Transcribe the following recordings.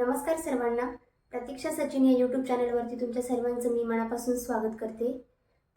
नमस्कार सर्वांना. प्रतीक्षा सचिन या यूट्यूब चॅनलवरती तुमच्या सर्वांचं मी मनापासून स्वागत करते.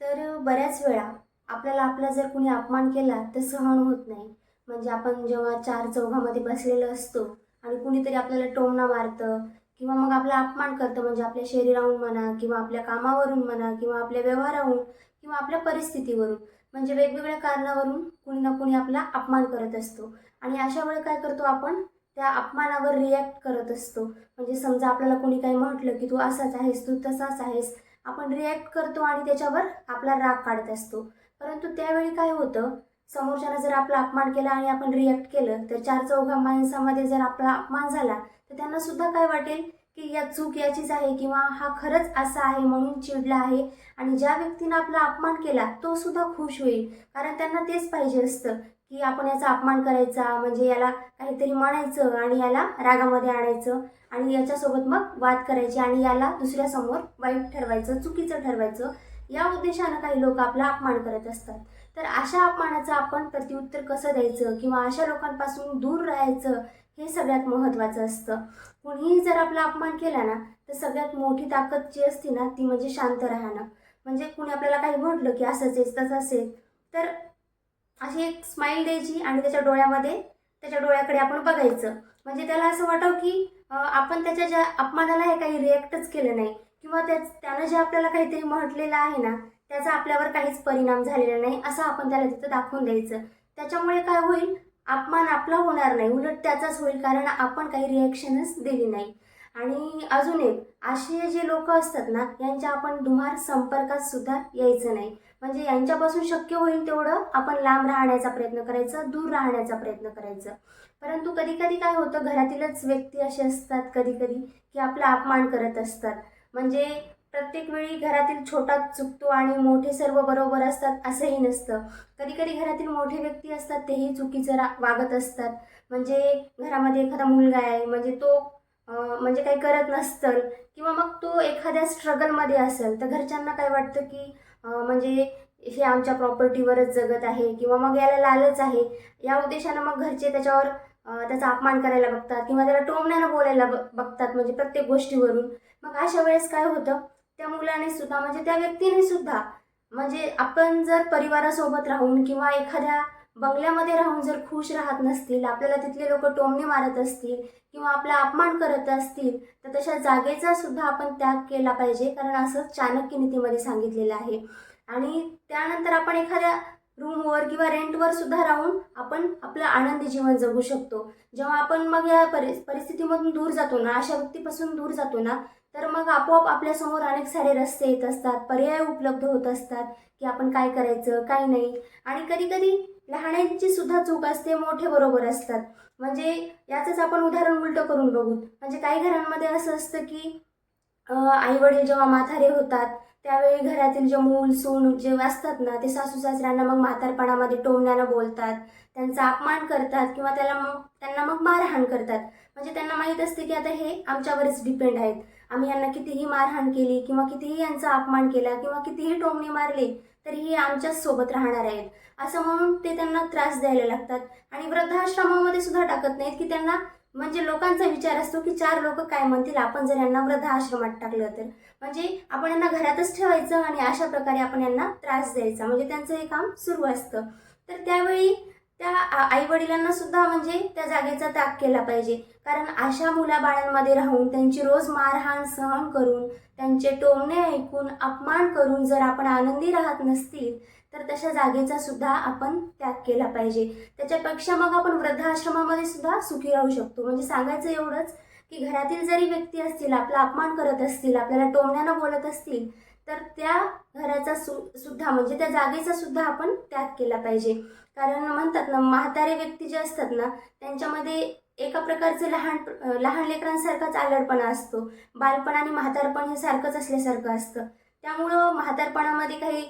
तर बऱ्याच वेळा आपल्याला आपला जर कुणी अपमान केला तर सहन होत नाही. म्हणजे आपण जेव्हा चार चौघामध्ये बसलेलं असतो आणि कुणीतरी आपल्याला टोमणा मारतं किंवा मग आपला अपमान करतं म्हणजे आपल्या शरीराहून म्हणा किंवा आपल्या कामावरून म्हणा किंवा आपल्या व्यवहाराहून किंवा आपल्या परिस्थितीवरून म्हणजे वेगवेगळ्या कारणावरून कुणी ना कुणी आपला अपमान करत असतो. आणि अशा वेळी काय करतो आपण? त्या अपमानावर रिॲक्ट करत असतो. म्हणजे समजा आपल्याला कोणी काही म्हटलं की तू असाच आहेस तू तसाच आहेस आपण रिॲक्ट करतो आणि त्याच्यावर आपला राग काढत असतो. परंतु त्यावेळी काय होतं? समोरच्यानं जर आपला अपमान केला आणि आपण रिॲक्ट केलं तर चार चौघा माणसामध्ये जर आपला अपमान झाला तर त्यांना सुद्धा काय वाटेल? की या चूक याचीच आहे किंवा हा खरंच असा आहे म्हणून चिडला आहे आणि ज्या व्यक्तीनं आपला अपमान केला तो सुद्धा खुश होईल. कारण त्यांना तेच पाहिजे असतं की आपण याचा अपमान करायचा म्हणजे याला काहीतरी म्हणायचं आणि याला रागामध्ये आणायचं आणि याच्यासोबत मग वाद करायचे आणि याला दुसऱ्यासमोर वाईट ठरवायचं चुकीचं ठरवायचं. या उद्देशानं काही लोक आपला अपमान करत असतात. तर अशा अपमानाचं आपण प्रत्युत्तर कसं द्यायचं? किंवा अशा लोकांपासून दूर राहायचं? हे सगळ्यात महत्त्वाचं असतं. कुणीही जर आपला अपमान केला ना तर सगळ्यात मोठी ताकद जी असते ना ती म्हणजे शांत राहणं. म्हणजे कुणी आपल्याला काही म्हटलं की असंच आहे तसंच आहे तर अशी एक स्माईल द्यायची आणि त्याच्या डोळ्यामध्ये त्याच्या डोळ्याकडे आपण बघायचं. म्हणजे त्याला असं वाटावं की आपण त्याच्या ज्या अपमानाला हे काही रिॲक्टच केलं नाही किंवा त्या त्यानं जे आपल्याला काहीतरी म्हटलेलं आहे ना त्याचा आपल्यावर काहीच परिणाम झालेला नाही असं आपण त्याला तिथं दाखवून द्यायचं. त्याच्यामुळे काय होईल? अपमान आपला होणार नाही. उलट त्याचाच होईल कारण आपण काही रिॲक्शनच दिली नाही. आणि अजून एक असे जे लोक असतात ना यांच्या आपण दुमार संपर्कात सुद्धा यायचं नाही. म्हणजे यांच्यापासून शक्य होईल तेवढं आपण लांब राहण्याचा प्रयत्न करायचा दूर राहण्याचा प्रयत्न करायचा. परंतु कधी कधी काय होतं घरातीलच व्यक्ती असे असतात कधी कधी की आपला अपमान करत असतात. म्हणजे प्रत्येक वेळी घरातील छोटा चुकतो आणि मोठे सर्व बरोबर असतात असंही नसतं. कधी कधी घरातील मोठे व्यक्ती असतात तेही चुकीचं रा वागत असतात. म्हणजे घरामध्ये एखादा मुलगा आहे म्हणजे तो म्हणजे काही करत नसतं किंवा मग तो एखाद्या स्ट्रगलमध्ये असेल तर घरच्यांना काय वाटतं की म्हणजे हे आमच्या प्रॉपर्टीवरच जगत आहे किंवा मग याला लालच आहे. या उद्देशानं मग घरचे त्याच्यावर त्याचा अपमान करायला बघतात किंवा त्याला टोमण्यानं बोलायला ब- बघतात म्हणजे प्रत्येक गोष्टीवरून. मग अशा वेळेस काय होतं? त्या मुलाने सुद्धा म्हणजे त्या व्यक्तीने सुद्धा म्हणजे आपण जर परिवारासोबत राहून किंवा एखाद्या बंगल्यामध्ये राहून जर खुश राहत नसतील आपल्याला तिथले लोक टोमणे मारत असतील किंवा आपला अपमान करत असतील तर तशा जागेचा सुद्धा आपण त्याग केला पाहिजे कारण असं चाणक्य नीतीमध्ये सांगितलेलं आहे. आणि त्यानंतर आपण एखाद्या रूमवर किंवा रेंटवर सुद्धा राहून आपण आपलं आनंदी जीवन जगू शकतो. जेव्हा आपण मग या परि परिस्थितीमधून दूर जातो ना अशा व्यक्तीपासून दूर जातो ना तर मग आपोआप आपल्यासमोर अनेक सारे रस्ते येत असतात पर्याय उपलब्ध होत असतात की आपण काय करायचं काय नाही. आणि कधी कधी लहानांची सुद्धा चूक असते मोठे बरोबर असतात. म्हणजे याचंच आपण उदाहरण उलटं करून बघू. म्हणजे काही घरांमध्ये असं असतं की आई वडील जेव्हा माथारे होतात त्यावेळी घरातील जे मूल सून जे असतात ना ते सासू सासऱ्यांना मग म्हातारपणामध्ये टोमण्यानं बोलतात. त्यांचा अपमान करतात किंवा त्याला मग त्यांना मग मारहाण करतात. म्हणजे त्यांना माहीत असते की आता हे आमच्यावरच डिपेंड आहेत. आम्ही यांना कितीही मारहाण केली किंवा कितीही यांचा अपमान केला किंवा कितीही टोमणे मारले तरी हे आमच्याच सोबत राहणार आहेत. असं म्हणून ते त्यांना त्रास द्यायला लागतात. आणि वृद्धाश्रमामध्ये सुद्धा टाकत नाहीत की त्यांना म्हणजे लोकांचा विचार असतो की चार लोक काय म्हणतील आपण जर यांना वृद्धाश्रमात टाकलं तर. म्हणजे आपण यांना घरातच ठेवायचं आणि अशा प्रकारे आपण यांना त्रास द्यायचा. म्हणजे त्यांचं हे काम सुरू असतं. तर त्यावेळी त्या आई वडिलांना सुद्धा म्हणजे त्या जागेचा त्याग केला पाहिजे. कारण अशा मुलाबाळांमध्ये राहून त्यांची रोज मारहाण सहन करून त्यांचे टोमणे ऐकून अपमान करून जर आपण आनंदी राहत नसतील तर तशा जागेचा सुद्धा आपण त्याग केला पाहिजे. त्याच्यापेक्षा मग आपण वृद्धाश्रमामध्ये सुद्धा सुखी राहू शकतो. म्हणजे सांगायचं एवढंच की घरातील जरी व्यक्ती असतील आपला अपमान करत असतील आपल्याला टोमण्यानं बोलत असतील तर त्या घराचा सु सुद्धा म्हणजे त्या जागेचा सुद्धा आपण त्याग केला पाहिजे. कारण म्हणतात ना म्हातारे व्यक्ती जे असतात ना त्यांच्यामध्ये एका प्रकारचं लहान लहान लेकरांसारखाच आलडपणा असतो. बालपण आणि म्हातारपण हे सारखंच असल्यासारखं असतं. त्यामुळं म्हातारपणामध्ये काही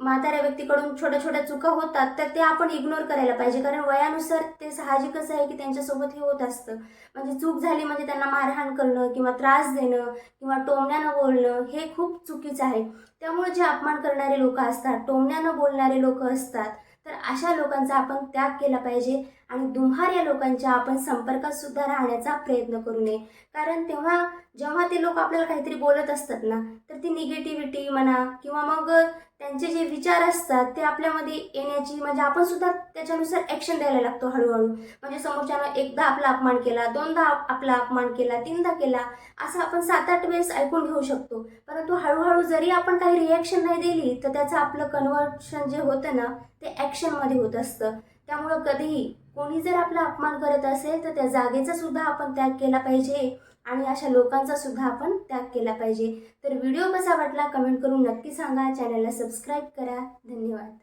म्हाताऱ्या व्यक्तीकडून छोट्या छोट्या चुका होतात तर ते आपण इग्नोर करायला पाहिजे. कारण वयानुसार ते साहजिकच आहे की त्यांच्यासोबत हे होत असतं. म्हणजे चूक झाली म्हणजे त्यांना मारहाण करणं किंवा त्रास देणं किंवा टोमण्यानं बोलणं हे खूप चुकीचं आहे. त्यामुळे जे अपमान करणारे लोक असतात टोमण्यानं बोलणारे लोक असतात तर अशा लोकांचा आपण त्याग केला पाहिजे. आणि दुम्हार या लोकांच्या आपण संपर्कात सुद्धा राहण्याचा प्रयत्न करू नये. कारण तेव्हा जेव्हा ते लोक आपल्याला काहीतरी बोलत असतात ना तर ती निगेटिव्हिटी म्हणा किंवा मग त्यांचे जे विचार असतात ते आपल्यामध्ये येण्याची म्हणजे आपण सुद्धा त्याच्यानुसार ॲक्शन द्यायला लागतो हळूहळू. म्हणजे समोरच्यानं एकदा आपला अपमान केला दोनदा आपला अपमान केला तीनदा केला असं आपण सात आठ वेळेस ऐकून घेऊ शकतो. परंतु हळूहळू जरी आपण काही रिॲक्शन नाही दिली तर त्याचं आपलं कन्व्हर्शन जे होतं ना ते ॲक्शनमध्ये होत असतं. त्यामुळं कधीही कोणी जर आपला अपमान करत असेल तर त्या जागेचा सुद्धा आपण त्याग केला पाहिजे आणि अशा लोकांचा सुद्धा आपण त्याग केला पाहिजे. तर व्हिडिओ कसा वाटला कमेंट करून नक्की सांगा. चॅनलला सबस्क्राईब करा. धन्यवाद.